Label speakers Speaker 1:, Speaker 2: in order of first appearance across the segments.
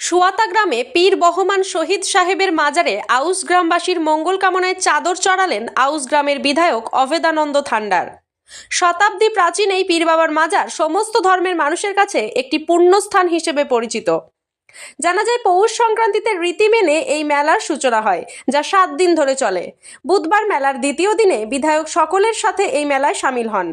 Speaker 1: সুয়াতা গ্রামে পীর বহমান শহীদ সাহেবের মাজারে আউস গ্রামবাসীর মঙ্গল কামনায় চাদর চড়ালেন আউস গ্রামের বিধায়ক অভেদানন্দ থান্ডার। শতাব্দী প্রাচীন এই পীর বাবার মাজার সমস্ত ধর্মের মানুষের কাছে একটি পুণ্যস্থান হিসেবে পরিচিত। জানা যায় পৌষ সংক্রান্তিতে রীতি মেনে এই মেলার সূচনা হয়, যা সাত দিন ধরে চলে। বুধবার মেলার দ্বিতীয় দিনে বিধায়ক সকলের সাথে এই মেলায় সামিল হন।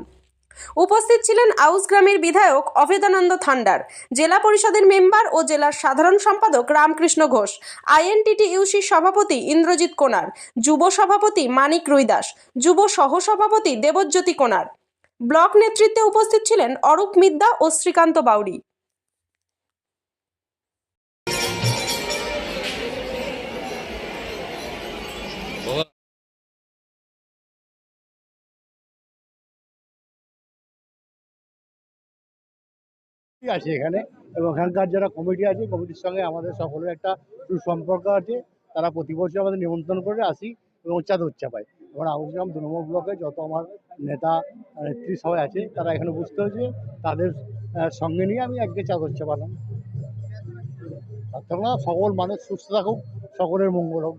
Speaker 1: উপস্থিত ছিলেন আউস গ্রামের বিধায়ক অভেদানন্দ থান্ডার, জেলা পরিষদের মেম্বার ও জেলার সাধারণ সম্পাদক রামকৃষ্ণ ঘোষ আইএনটিটি ইউসির সভাপতি ইন্দ্রজিৎ কোনার, যুব সভাপতি মানিক রুইদাস, যুব সহসভাপতি দেবজ্যোতি কোনার। ব্লক নেতৃত্বে উপস্থিত ছিলেন অরূপ মিদ্যা ও শ্রীকান্ত বাউরি।
Speaker 2: কমিটি আছে এখানে এবং এখানকার যারা কমিটি আছে, কমিটির সঙ্গে আমাদের সকলের একটা সুসম্পর্ক আছে। তারা প্রতি বছর আমাদের নিমন্ত্রণ করে আসি এবং চাঁদর চাপাই এবার আউসগ্রাম দু নম্বর ব্লকে যত আমার নেতা নেত্রী সবাই আছে, তারা এখানে বুঝতে হয়েছে। তাদের সঙ্গে নিয়ে আমি আজকে চাদর চাপালাম প্রার্থনা সকল মানুষ সুস্থ থাকুক, সকলের মঙ্গল হোক।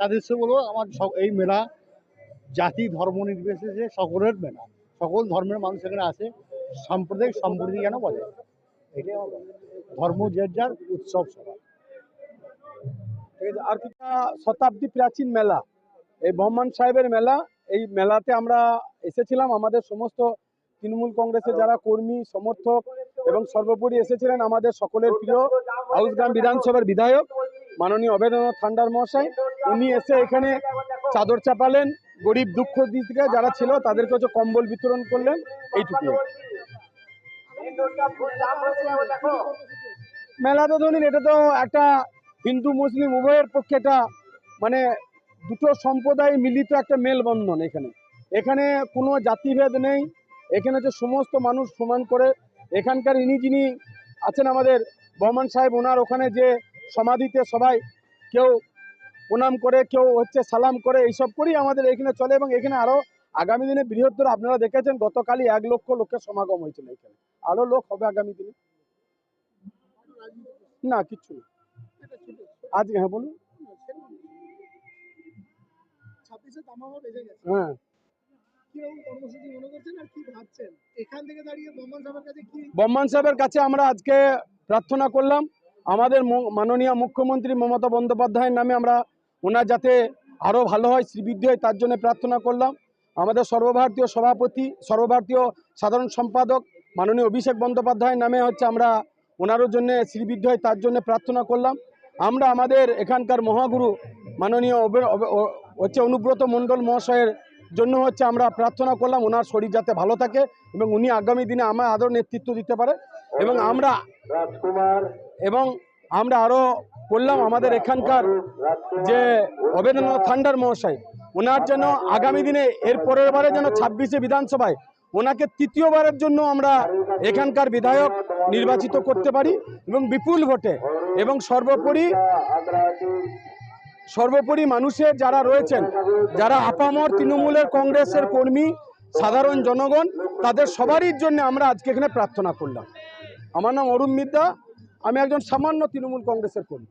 Speaker 2: তাদের সে বলব, আমার এই মেলা জাতি ধর্ম নির্বিশেষে সকলের মেলা। সকল ধর্মের মানুষ এখানে আসে, সাম্প্রদায়িক সম্প্রীতি যেন বলে। এটাই ধর্ম যে যার, উৎসব সবার।
Speaker 3: আর কিছু শতাব্দী প্রাচীন মেলা। এই বহমান সাহেবের মেলা, এই মেলাতে আমরা এসেছিলাম। আমাদের সমস্ত তৃণমূল কংগ্রেসের যারা কর্মী, সমর্থক এবং সর্বোপরি এসেছিলেন আমাদের সকলের প্রিয় আউসগ্রাম বিধানসভার বিধায়ক, মাননীয় অভেদনাথ থান্ডার মহাশয়। উনি এসে এখানে চাদর চাপালেন। গরিব দুঃখ দিকে যারা ছিল, তাদেরকে হচ্ছে কম্বল বিতরণ করলেন। এইটুকুই। মেলাতে ধরুন, এটা তো একটা হিন্দু, মুসলিম, উভয়ের পক্ষে এটা মানে দুটো সম্প্রদায় মিলিত একটা মেলবন্ধন এখানে। এখানে কোনো জাতিভেদ নেই। এখানে হচ্ছে সমস্ত মানুষ সমান করে। এখানকার ইনি যিনি আছেন আমাদের বহমান সাহেব, ওনার ওখানে যে সমাধিতে সবাই কেউ প্রণাম করে কেউ হচ্ছে সালাম করে এইসব করেই আমাদের এখানে চলে এবং এখানে আরও আগামী দিনে বৃহত্তর আপনারা দেখেছেন গতকালই এক লক্ষ লোকের সমাগম হয়েছিল এখানে। আরও লোক হবে আগামী দিনে? না কিচ্ছু না। আজকে হ্যাঁ বলুন। হ্যাঁ। বম্মান সাহেবের কাছে আমরা আজকে প্রার্থনা করলাম। আমাদের মাননীয় মুখ্যমন্ত্রী মমতা বন্দ্যোপাধ্যায়ের নামে আমরা ওনার যাতে আরও ভালো হয় শ্রীবৃদ্ধি হয় তার জন্য প্রার্থনা করলাম। আমাদের সর্বভারতীয় সভাপতি সর্বভারতীয় সাধারণ সম্পাদক মাননীয় অভিষেক বন্দ্যোপাধ্যায়ের নামে হচ্ছে আমরা ওনারও জন্য শ্রীবৃদ্ধি হয় তার জন্য প্রার্থনা করলাম। আমরা আমাদের এখানকার মহাগুরু মাননীয় হচ্ছে অনুব্রত মণ্ডল মহাশয়ের জন্য হচ্ছে আমরা প্রার্থনা করলাম ওনার শরীর যাতে ভালো থাকে এবং উনি আগামী দিনে আমার আদৌ নেতৃত্ব দিতে পারে। এবং আমরা এবং আমরা আরও বললাম আমাদের এখানকার যে অবেদনাথ থান্ডার মহাশয়। ওনার জন্য আগামী দিনে এর পরের বারে যেন ছাব্বিশে বিধানসভায় ওনাকে তৃতীয়বারের জন্য আমরা এখানকার বিধায়ক নির্বাচিত করতে পারি এবং বিপুল ভোটে। এবং সর্বোপরি সর্বোপরি মানুষের যারা রয়েছেন, যারা আপামর তৃণমূলের কংগ্রেসের কর্মী, সাধারণ জনগণ, তাদের সবারই জন্য আমরা আজকে এখানে প্রার্থনা করলাম। আমার নাম অরুণ মিদ্যা আমি একজন সামান্য তৃণমূল কংগ্রেসের কর্মী।